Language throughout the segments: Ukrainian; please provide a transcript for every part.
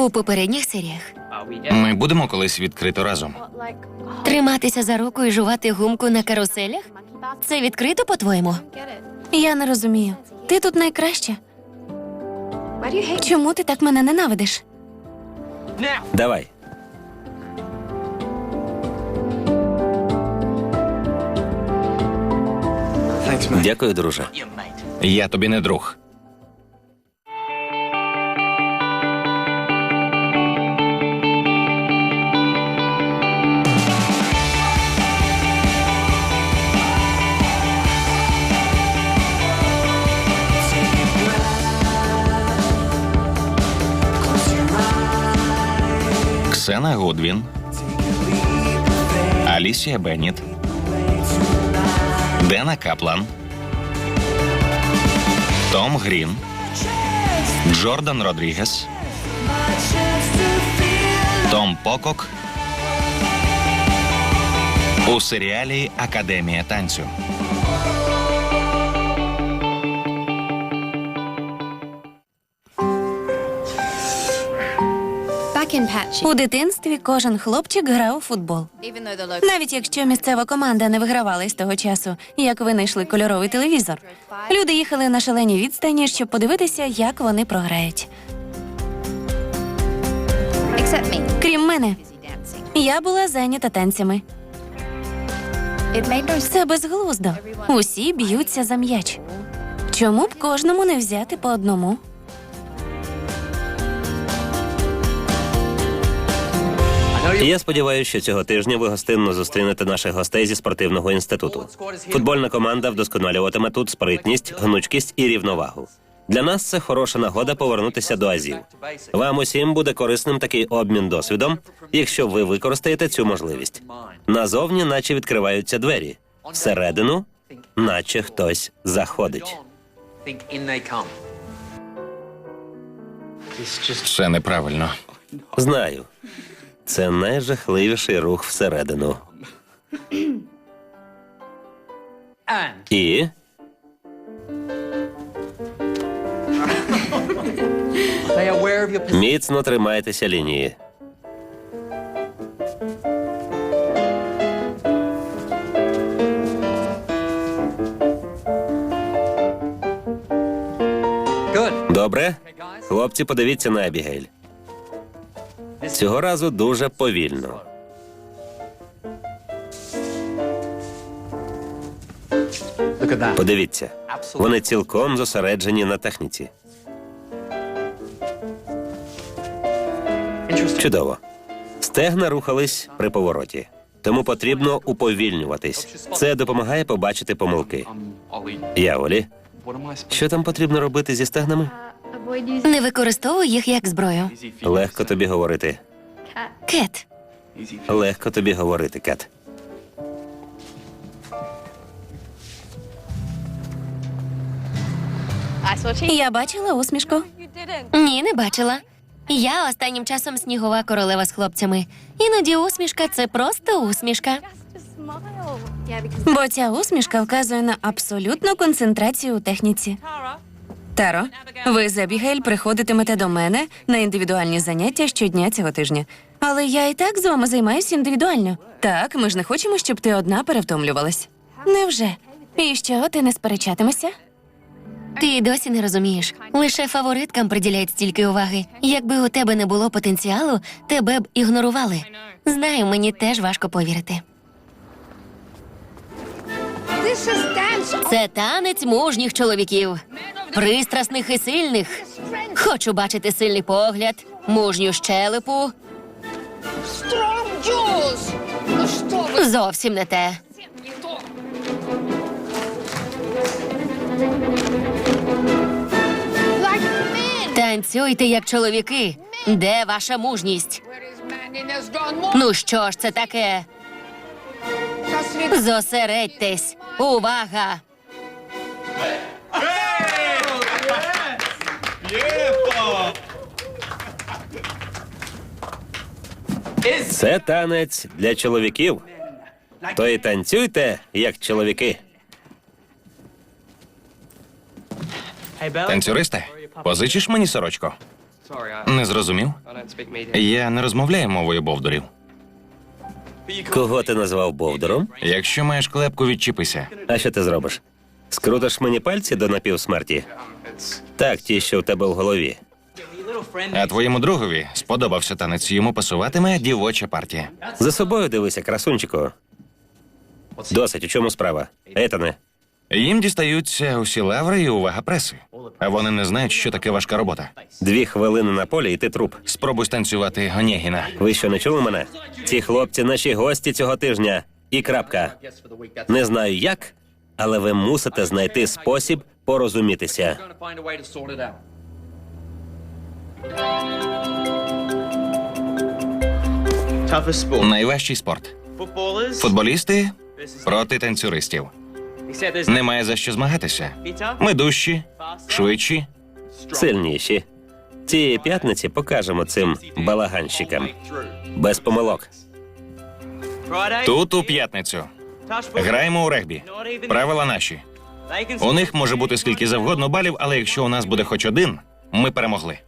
У попередніх серіях Ми будемо колись відкрито разом. триматися за руку і жувати гумку на каруселях? Це відкрито, по-твоєму? Я не розумію. Ти тут найкраща. Чому ти так мене ненавидиш? Давай. Дякую, друже. Я тобі не друг. Ксена Гудвін, Алісія Бенніт, Дена Каплан, Том Грін, Джордан Родрігес, Том Покок. У серіалі Академія танцю. У дитинстві кожен хлопчик грав у футбол. Навіть якщо місцева команда не вигравала із того часу, як винайшли кольоровий телевізор. Люди їхали на шалені відстані, щоб подивитися, як вони програють. Крім мене, я була зайнята танцями. Це безглуздо. Усі б'ються за м'яч. Чому б кожному не взяти по одному? Я сподіваюся, що цього тижня ви гостинно зустрінете наших гостей зі спортивного інституту. Футбольна команда вдосконалюватиме тут спритність, гнучкість і рівновагу. Для нас це хороша нагода повернутися до азів. Вам усім буде корисним такий обмін досвідом, якщо ви використаєте цю можливість. Назовні, наче відкриваються двері, всередину, наче хтось заходить. Це неправильно. Знаю, це найжахливіший рух всередину. І міцно тримайтеся лінії. Добре? Хлопці, подивіться на Абігейль. Цього разу дуже повільно. Подивіться, вони цілком зосереджені на техніці. Чудово. Стегна рухались при повороті, тому потрібно уповільнюватись. Це допомагає побачити помилки. Я Олі. Що там потрібно робити зі стегнами? Не використовуй їх як зброю. Легко тобі говорити. Кет. Легко тобі говорити, Кет. я бачила усмішку. Ні, не бачила. Я останнім часом снігова королева з хлопцями. Іноді усмішка це просто усмішка. Бо ця усмішка вказує на абсолютну концентрацію у техніці. Таро, ви з Абігель приходитимете до мене на індивідуальні заняття щодня цього тижня. Але я і так з вами займаюся індивідуально. Так, ми ж не хочемо, щоб ти одна перевтомлювалась. Невже? І що, ти не сперечатимешся? Ти й досі не розумієш. Лише фавориткам приділяють стільки уваги. Якби у тебе не було потенціалу, тебе б ігнорували. Знаю, мені теж важко повірити. Це танець мужніх чоловіків, пристрасних і сильних. Хочу бачити сильний погляд, мужню щелепу. Зовсім не те. Танцюйте як чоловіки. Де ваша мужність? Ну що ж це таке? Зосередьтесь. Увага! Це танець для чоловіків. То і танцюйте, як чоловіки. Танцюристе, позичиш мені сорочку? Не зрозумів? Я не розмовляю мовою бовдурів. Кого ти назвав Бовдором? Якщо маєш клепку, відчіпися. А що ти зробиш? Скрутиш мені пальці до напівсмерті? Так, ті, що в тебе в голові. А твоєму другові сподобався танець, йому пасуватиме дівоча партія. За собою дивися, красунчику. Досить, у чому справа? Етане, Їм дістаються усі лаври і увага преси. А вони не знають, що таке важка робота. дві хвилини на полі і ти труп. Спробуй станцювати Онєгіна. Ви що не чули мене? Ці хлопці наші гості цього тижня. І крапка. Не знаю як, але ви мусите знайти спосіб порозумітися. Найважчий спорт. Футболісти проти танцюристів. Немає за що змагатися. Ми дужчі, швидші. Сильніші. Цієї п'ятниці покажемо цим балаганщикам. Без помилок. Тут у п'ятницю. Граємо у регбі. Правила наші. У них може бути скільки завгодно балів, але якщо у нас буде хоч один, ми перемогли.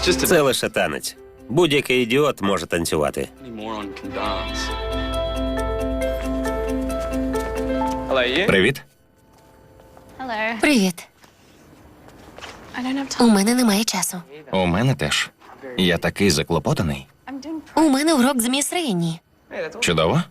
Це лише танець. Будь-який ідіот може танцювати. Привіт. Привіт. У мене немає часу. У мене теж. Я такий заклопотаний. У мене урок з міс Рейні. Чудово.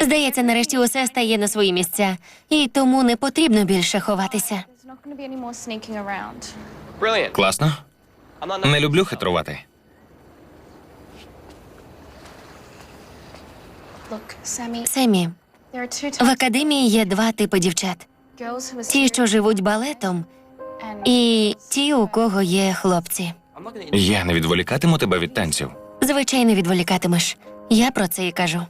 Здається, нарешті усе стає на свої місця, і тому не потрібно більше ховатися. There's not going to be any more sneaking around. Brilliant. Класно. Не люблю хитрувати. Семі, there are two в академії є два типи дівчат: of girls who are ті, що живуть балетом, і ті, у кого є хлопці. I'm not going to. Я не відволікатиму тебе від танців. Звичайно, відволікатимеш. Я про це і кажу.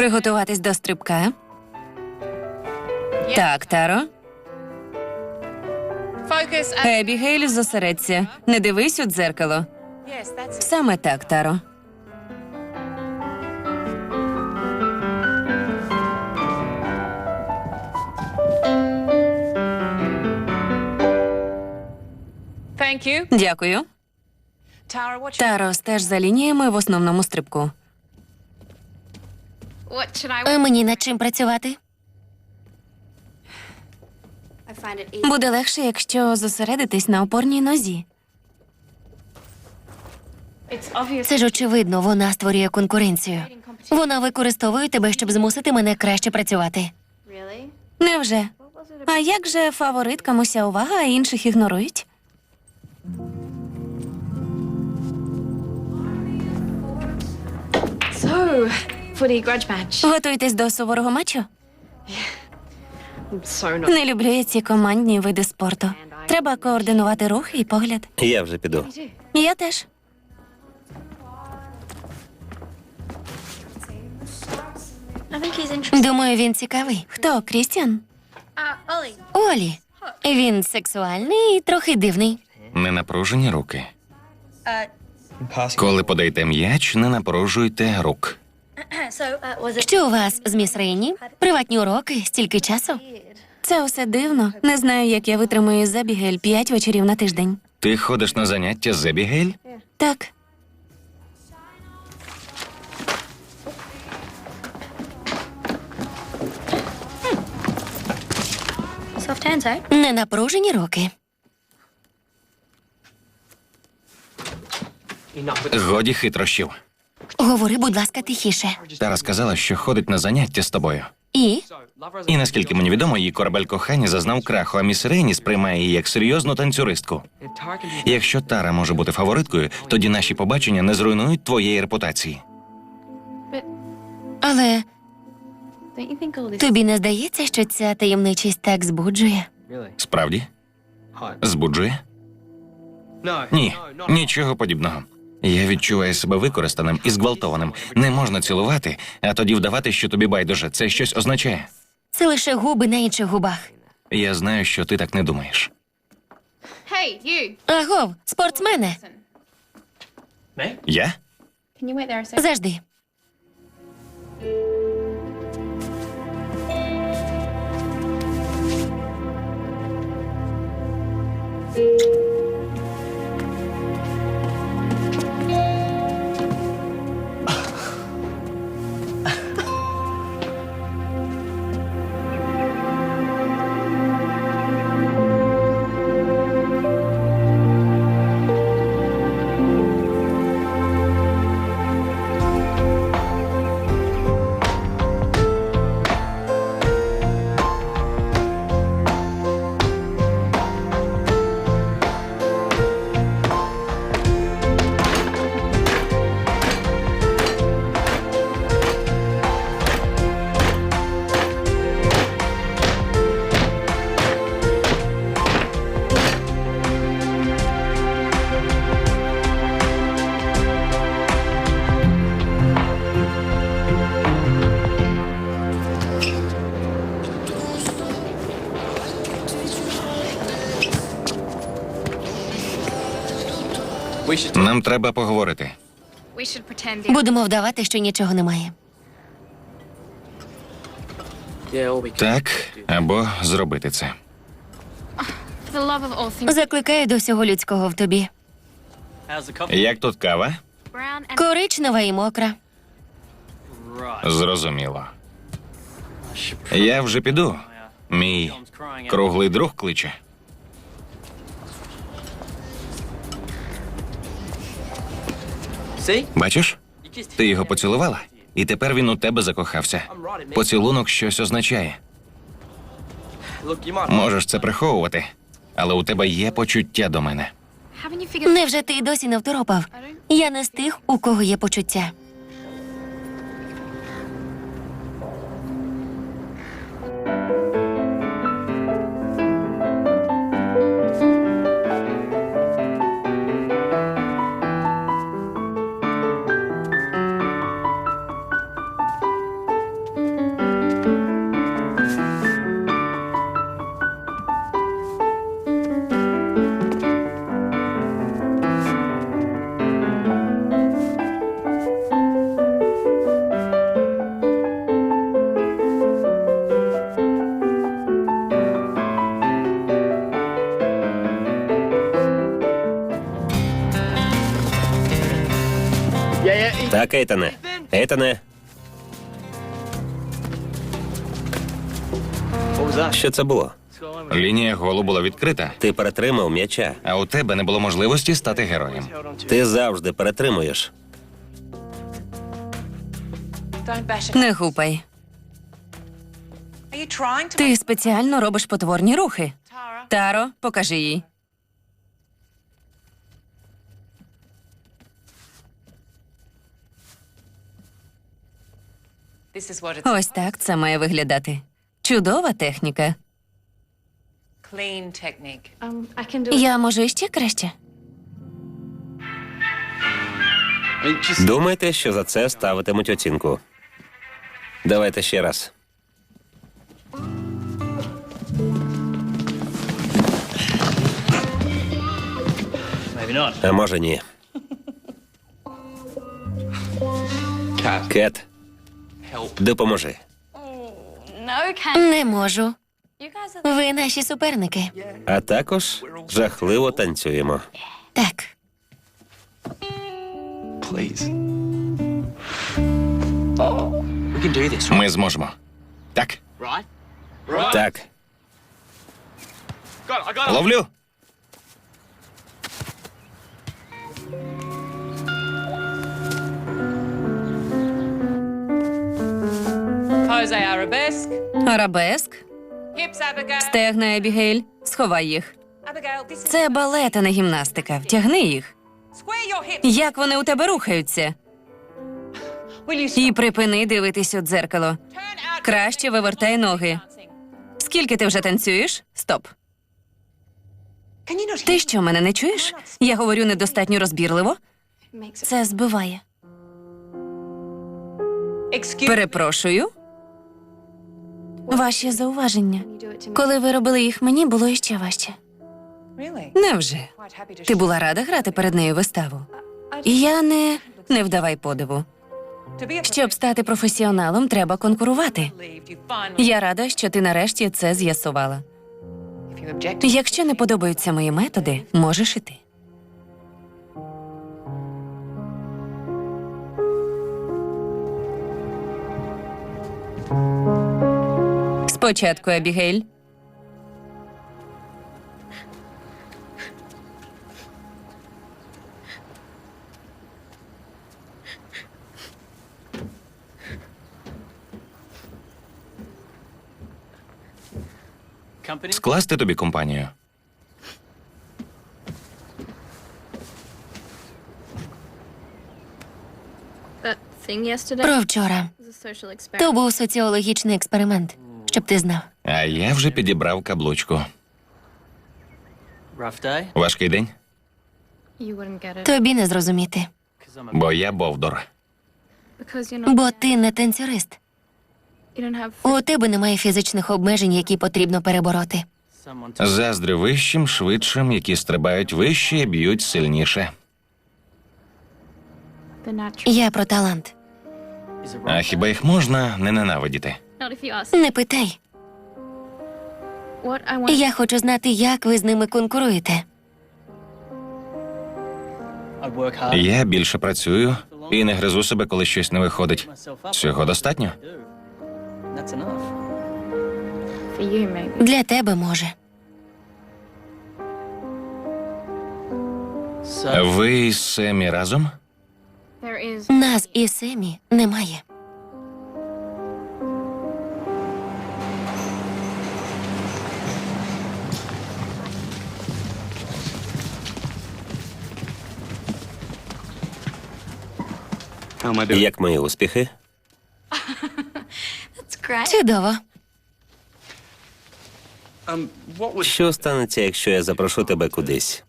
Приготуватись до стрибка. Так, Таро. Ебігейль, зосередься. Не дивись у дзеркало. Саме так, Таро. Дякую. Таро, стеж за лініями в основному стрибку. Should I? Мені над чим працювати? Буде легше, якщо зосередитись на опорній нозі. Це ж очевидно, вона створює конкуренцію. Вона використовує тебе, щоб змусити мене краще працювати. Невже? А як же фавориткам уся увага, а інших ігнорують? So. Готуйтесь до суворого матчу? I'm so not. Не люблю я ці командні види спорту. Треба координувати рухи і погляд. Я вже піду. Я теж. Думаю, він цікавий. Хто? Крістіан? Олі. Він сексуальний і трохи дивний. Ненапружені руки. Коли подаєте м'яч, не напружуйте рук. Uh, Що у вас з міс Рейні? Приватні уроки, стільки часу? Це усе дивно. Не знаю, як я витримую забігель п'ять вечорів на тиждень. Ти ходиш на заняття з Ебігейль? Так, eh? не напружені руки. Enough Годі хитрощів. Говори, будь ласка, тихіше. Тара сказала, що ходить на заняття з тобою. І І наскільки мені відомо, її корабель кохання зазнав краху, а міс Рейні сприймає її як серйозну танцюристку. Якщо Тара може бути фавориткою, тоді наші побачення не зруйнують твоєї репутації. Але тобі не здається, що ця таємничість так збуджує? Справді? Збуджує? Ні, нічого подібного. Я відчуваю себе використаним і зґвалтованим. Не можна цілувати, а тоді вдавати, що тобі байдуже. Це щось означає. Це лише губи на інших губах. Я знаю, що ти так не думаєш. Hey, you. Агов, спортсмене, Я? Can you wait there a second? завжди. We should. Нам треба поговорити. Будемо вдавати, що нічого немає. Так, або зробити це. Закликаю до всього людського в тобі. Як тут кава? Коричнева і мокра. Зрозуміло. Я вже піду. Мій круглий друг кличе. Бачиш? Ти його поцілувала, і тепер він у тебе закохався. Поцілунок щось означає. Можеш це приховувати, але у тебе є почуття до мене. Невже ти й досі не второпав? Я не з тих, у кого є почуття. Так, Ейтане. Ейтане, що це було? Лінія голу була відкрита, Ти перетримав м'яча. а у тебе не було можливості стати героєм. Ти завжди перетримуєш. Не гупай. Ти спеціально робиш потворні рухи. Таро, покажи їй. Ось так це має виглядати. Чудова техніка. um I can do it. Я можу іще краще. Думайте, що за це ставитимуть оцінку. Давайте ще раз. А може ні. Кет. Допоможи. Не можу. Ви наші суперники. А також жахливо танцюємо. Так. Ми зможемо. Так. Так, ловлю. Арабеск, стегна Ебігейль. Сховай їх. Це балет, а не гімнастика. Втягни їх. Як вони у тебе рухаються? І припини дивитись у дзеркало. Краще вивертай ноги. Скільки ти вже танцюєш? Стоп. Ти що, мене не чуєш? Я говорю недостатньо розбірливо. Це збиває. Перепрошую. Ваші зауваження. Коли ви робили їх мені, було іще важче. Невже? Ти була рада грати перед нею виставу? Я не не вдавай подиву. Щоб стати професіоналом, треба конкурувати. you. Я рада, що ти нарешті це з'ясувала. You Якщо не подобаються мої методи, можеш іти. Спочатку Абігейль. Скласти тобі компанію. Про вчора. То був соціологічний експеримент, щоб ти знав. А я вже підібрав каблучку. Важкий день, Тобі не зрозуміти, бо я бовдор. бо ти не танцюрист. У тебе немає фізичних обмежень, які потрібно перебороти. Заздрю вищим, швидшим, які стрибають вище і б'ють сильніше. Я про талант. А хіба їх можна не ненавидіти? Не питай. Я хочу знати, як ви з ними конкуруєте. I work hard. Я більше працюю і не гризу себе, коли щось не виходить. Цього достатньо? Для тебе може. Ви з Семі разом? Нас і Семі немає. Як мої успіхи? Чудово. Um, Що станеться, якщо я запрошу тебе кудись?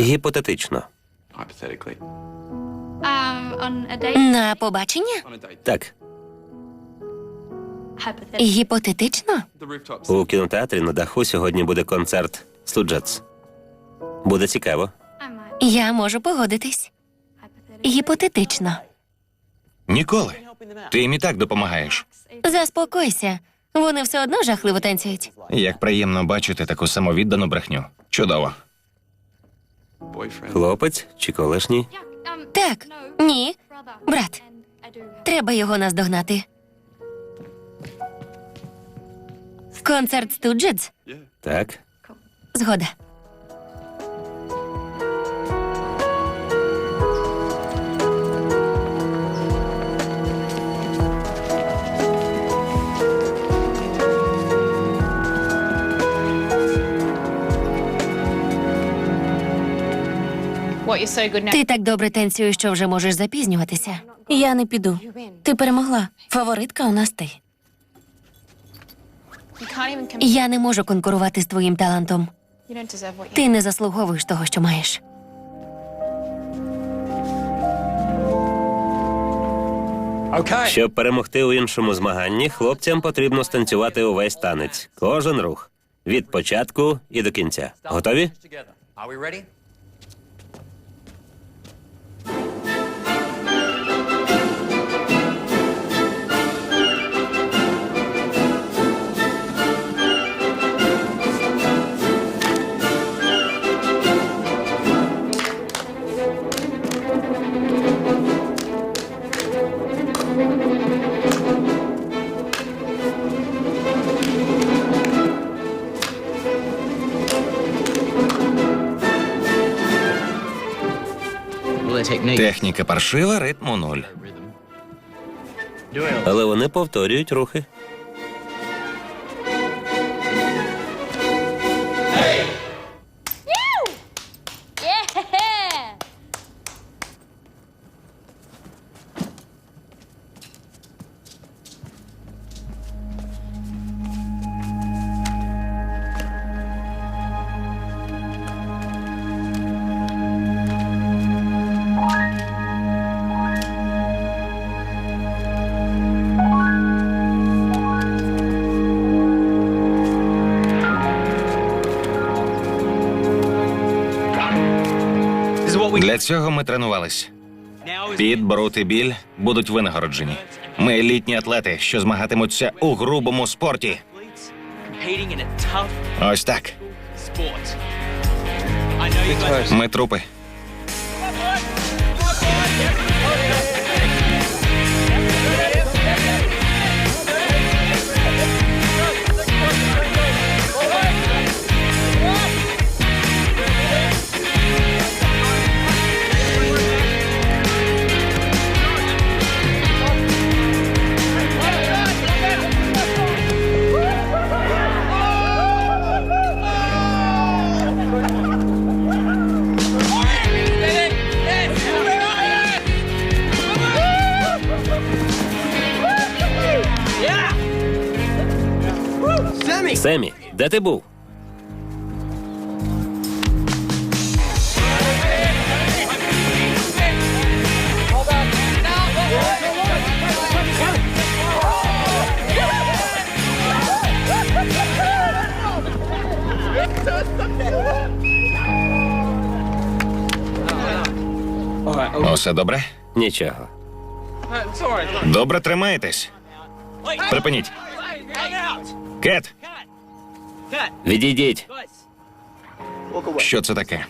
Гіпотетично. Um. На побачення? Так, Гіпотетично? У кінотеатрі на даху сьогодні буде концерт Слуджец. Буде цікаво. Я можу погодитись. Гіпотетично. Ніколи. Ти їм і так допомагаєш. Заспокойся. Вони все одно жахливо танцюють. Як приємно бачити таку самовіддану брехню. Чудово. Хлопець чи колишній? Так, ні, брат. Треба його наздогнати. Концерт Студжедз? Так. Згода. Ти так добре танцюєш, що вже можеш запізнюватися. Я не піду. Ти перемогла. Фаворитка у нас ти. Я не можу конкурувати з твоїм талантом. Ти не заслуговуєш того, що маєш. Okay. Щоб перемогти у іншому змаганні, хлопцям потрібно станцювати увесь танець. Кожен рух. Від початку і до кінця. Готові? Техніка паршива, ритму нуль. Але вони повторюють рухи. Для цього ми тренувались. Під, брут і біль будуть винагороджені. Ми елітні атлети, що змагатимуться у грубому спорті. Ось так. Ми трупи. ти був? Усе добре? Нічого. It's all right. Добре тримаєтесь. Припиніть. Кет, Відійдіть. що це таке?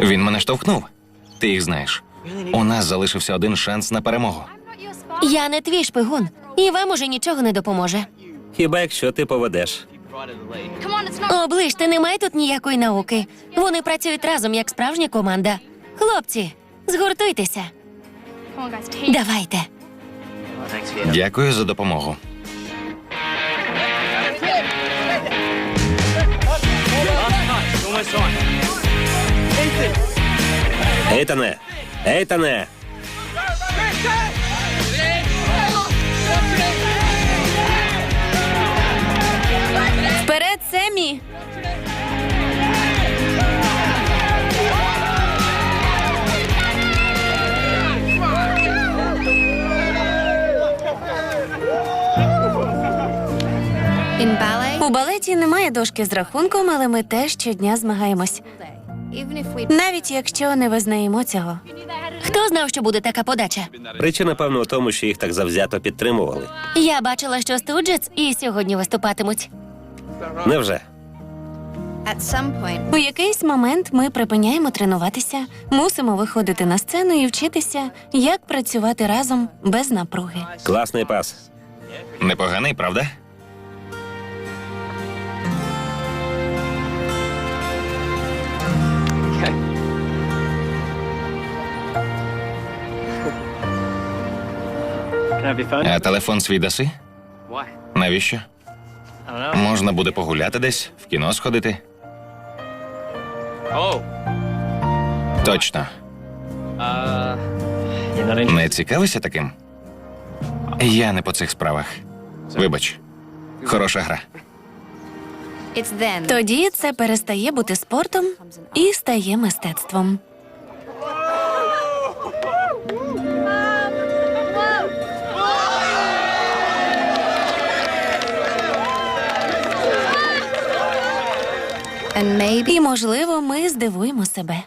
Він мене штовхнув. Ти їх знаєш. У нас залишився один шанс на перемогу. Я не твій шпигун, і вам уже нічого не допоможе. Хіба якщо ти поведеш? Оближте, немає тут ніякої науки. Вони працюють разом як справжня команда. Хлопці, згуртуйтеся. Давайте. Дякую за допомогу. Almost on. Ейтане! Ейтане! Вперед, Семі! Балеті немає дошки з рахунком, але ми теж щодня змагаємось. Навіть якщо не визнаємо цього. Хто знав, що буде така подача? Причина, певно, у тому, що їх так завзято підтримували. Я бачила, що Студжец і сьогодні виступатимуть. Невже? У якийсь момент ми припиняємо тренуватися, мусимо виходити на сцену і вчитися, як працювати разом без напруги. Класний пас. Непоганий, правда? А телефон свій даси? Навіщо? Можна буде погуляти десь, в кіно сходити. Oh. Точно. Uh. Не цікавишся таким? Я не по цих справах. Вибач. Хороша гра. Тоді це перестає бути спортом і стає мистецтвом. І, можливо, ми здивуємо себе.